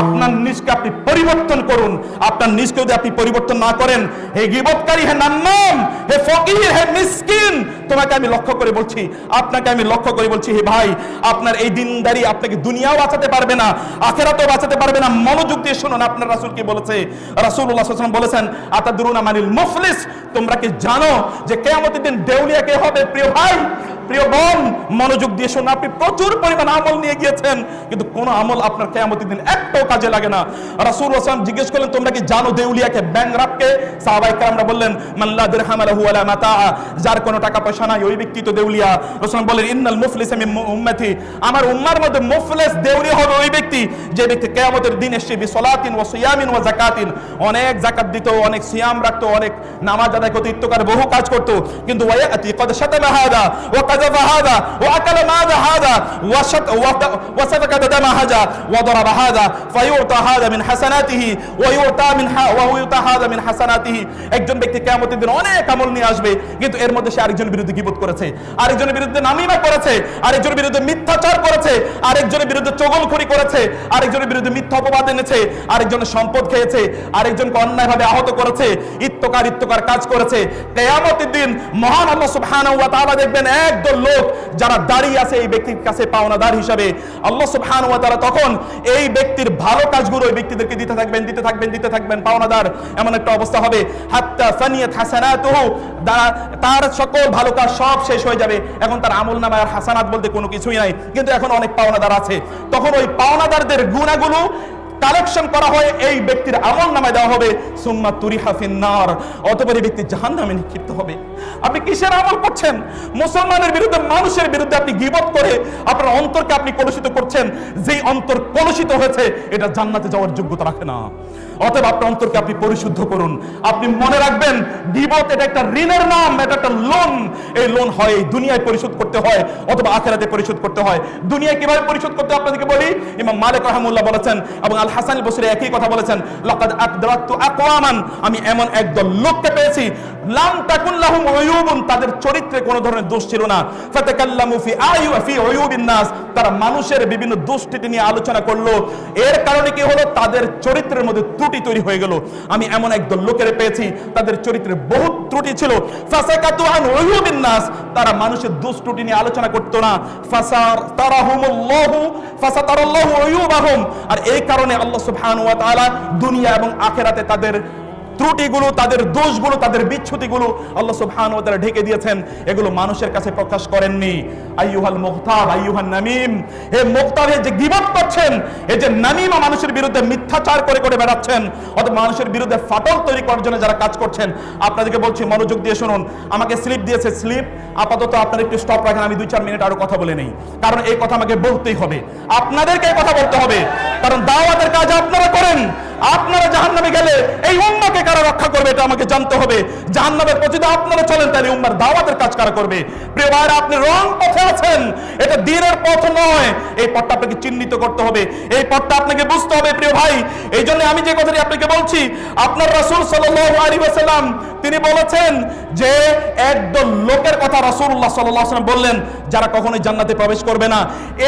আপনার নিজকে আপনি পরিবর্তন করুন। আপনার নিজকে যদি আপনি পরিবর্তন না করেন, হে গিবতকারী হে নান্নাম হে ফকির, হে মিসকিন, তোমাকে আমি লক্ষ্য করে বলছি, আপনাকে আমি লক্ষ্য করে বলছি, হে ভাই, আপনার এই দিনদারি আপনাকে দুনিয়াও বাঁচাতে পারবে না, আখেরাতেও বাঁচাতে পারবে না। মনোযোগ দিয়ে শুনুন, আপনার রাসূল কি বলেছে? আলাইহি ওয়াসাল্লাম বলেছেন, আতাদরুনা মানিল মুফলিস? তোমরা কি জানো যে কিয়ামতের দিন দেউলিয়া কে হবে? প্রিয় ভাই প্রিয় বোন, মনোযোগ দিয়ে শুনুন আপনি প্রচুর পরিমাণ আমল নিয়ে গিয়েছেন, কিন্তু কোন আমল আপনার কেয়ামতের দিন একটাও কাজে লাগে না। রাসূল ওয়াসাল্লাম জিজ্ঞেস করলেন, তোমরা কি জানো দেউলিয়াকে ব্যাংরাপকে সাহাবায়ে কেরামরা বললেন মাল্লা দিরহাম লাহু ওয়ালা মাতা যার কোনো টাকা পয়সা নাই, ওই ব্যক্তি তো দেউলিয়া। রাসূল বলেন ইন্নাল মুফলিস মিন উম্মতি আমার উম্মার মধ্যে মুফলিস দেউলিয়া হবে ওই ব্যক্তি, যে ব্যক্তি কিয়ামতের দিন এসে বিসলাতিন ওয়া সিয়ামিন ওয়া যাকাতিন, অনেক যাকাত দিত, অনেক সিয়াম রাখতো, অনেক নামাজ আদায় করতো ইত্তকার বহু কাজ করতো। কিন্তু ওয়ায়াতি কদ শাতামা হাদা ওয়া কাযাবা হাদা ওয়া শাত ওয়া সাফাকা দামা হাদা ওয়া দারাবা হাদা ফায়ুতা হাদা মিন হাসানাতিহি ওয়া ইউতা মিন ওয়া ইউতা হাদা মিন হাসানাতিহি একজন ব্যক্তি কিয়ামতের দিন অনেক আমল নিয়ে আসবে, কিন্তু এর মধ্যে সে আরেকজনের বিরুদ্ধে গীবত করেছে। আরেকজনের বিরুদ্ধে নামিমা করেছে, আরেকজনের বিরুদ্ধে মিথ্যাচার করেছে, আরেকজনের বিরুদ্ধে চগলখড়ি করেছে, আরেকজনের বিরুদ্ধে মিথ্যা অপবাদ এনেছে, আরেকজনের সম্পদ খেয়েছে, আরেকজনকে অন্যায়ভাবে আহত করেছে ইত্যকার ইত্যকার কাজ করেছে। কেয়ামতের দিন মহান আল্লাহ সুবহানাহু ওয়া তাআলা দেখবেন একদল লোক যারা দাঁড়িয়ে আছে এই ব্যক্তির কাছে পাওনাদার হিসাবে। আল্লাহ সুবহানাহু ওয়া তাআলা তখন এই ব্যক্তির ভালো কাজগুলো ওই ব্যক্তিদেরকে দিতে থাকবেন দিতে থাকবেন দিতে থাকবেন। পাওনাদার এমন একটা অবস্থা হবে। হাত্তা ফানিয়াত হাসানাতুহু, তার সকল ভালো কাজ সব শেষ হয়ে যাবে। এখন তার আমল নামায় আর হাসানাত বলতে কোনো কিছুই নাই। কিন্তু এখন অনেক পাওনাদার আছে। তখন ওই পাওনাদারদের গুণাগুলো কালেকশন করা হয় এই ব্যক্তির আমল নামায় দেওয়া হবে। সুম্মা তুরি হাফিন্নার অতপর এই ব্যক্তি জাহান নামে নিক্ষিপ্ত হবে। আপনি কিসের আমল করছেন? মুসলমানের বিরুদ্ধে, মানুষের বিরুদ্ধে আপনি গিবত করে আপনার অন্তরকে আপনি কলুষিত করছেন। যেই অন্তর কলুষিত হয়েছে, এটা জান্নাতে যাওয়ার যোগ্যতা রাখে না। অতএব আপনার অন্তরকে আপনি পরিশুদ্ধ করুন। আপনি মনে রাখবেন, গিবত এটা একটা ঋণের নাম, এটা একটা লোন। এই লোন হয় এই দুনিয়ায় পরিশোধ করতে হয়, অথবা আখেরাতে পরিশোধ করতে হয়। দুনিয়ায় কীভাবে পরিশোধ করতে আপনাদেরকে বলি? ইমাম মালিক রহমুল্লাহ বলেছেন এবং আল হাসান বসরি একই কথা বলেছেন, লাকাদ আকদারাতু আকওয়ামান আমি এমন একদল লোককে পেয়েছি, লাম তাকুন লাহুম উয়ুবুন তাদের চরিত্রে কোনো ধরনের দোষ ছিল না। ফাতাকাল্লামু ফি আয়ু ফি উয়ুবিন নাস, তারা মানুষের বিভিন্ন দোষটি নিয়ে আলোচনা করল। এর কারণে কি হলো? তাদের চরিত্রের মধ্যে ত্রুটি তৈরি হয়ে গেল। আমি এমন একদল লোকের পেয়েছি, তাদের চরিত্রে বহুত ত্রুটি ছিল। ফাসাকাতু আন উয়ুবিন নাস, তারা মানুষের দোষ ত্রুটি নিয়ে আলোচনা করতো না। ফাসার তারাহুমুল্লাহু ফাসাতারাল্লাহু উয়ুবাহুম। আর এই কারণে আল্লাহ সুবহানাহু ওয়া তাআলা দুনিয়া এবং আখিরাতে তাদের ত্রুটিগুলো, তাদের দোষগুলো, তাদের বিচ্ছুতিগুলো আল্লাহ সুবহানাহু ওয়া তাআলা ঢেকে দিয়েছেন। এগুলো মানুষের কাছে প্রকাশ করেননি। আইয়ুহাল মুখতাব আইয়ুহান নামিম। হে মুখতাব যে করছেন, এই যে নামিমা মানুষের বিরুদ্ধে মিথ্যাচার করে করে বেড়াচ্ছেন অথবা মানুষের বিরুদ্ধে ফাটল তৈরি করার জন্য যারা কাজ করছেন, আপনাদেরকে বলছি, মনোযোগ দিয়ে শুনুন। আমাকে স্লিপ দিয়েছে স্লিপ। আপাতত আপনারা একটু স্টপ রাখেন, আমি দুই চার মিনিট আরও কথা বলে নেই। কারণ এই কথা আমাকে বলতেই হবে। আপনাদেরকে কথা বলতে হবে। কারণ দাওয়াতের কাজ করেন জাহান নামে গেলে এই উম্মাকে কারা রক্ষা করবে এটা আমাকে জানতে হবে। জাহান্নামের পথে প্রতি আপনারা চলেন, তাহলে উম্মার দাওয়াতের কাজ কারা করবে? প্রিয় ভাইরা আপনি রং পথে আছেন, এটা দিনের পথ নয়। এই পথটা আপনাকে চিহ্নিত করতে হবে, এই পথটা আপনাকে বুঝতে হবে প্রিয় ভাই। এই জন্য আমি যে কথাটি আপনাকে বলছি, আপনার রাসূল সাল্লাল্লাহু আলাইহি ওয়াসাল্লাম তিনি বলেছেন যে একদল লোকের কথা রাসূলুল্লাহ সাল্লাল্লাহু আলাইহি বললেন, যারা কখনোই জান্নাতে প্রবেশ করবে না।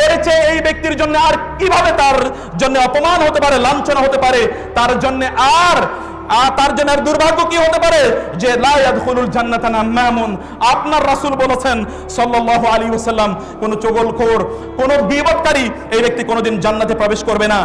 এর চেয়ে এই ব্যক্তির জন্য আর কীভাবে তার জন্য অপমান হতে পারে, লাঞ্ছনা হতে পারে, তার জন্য আর তার জন্য আর দুর্ভাগ্য কি হতে পারে? যে লা ইয়াদখুলুল জান্নাতা নামামুন আপনার রাসূল বলেছেন সাল্লাল্লাহু আলাইহি ওয়াসাল্লাম, কোন চগলখোর, কোন বিপদকারী এই ব্যক্তি কোনোদিন জান্নাতে প্রবেশ করবে না।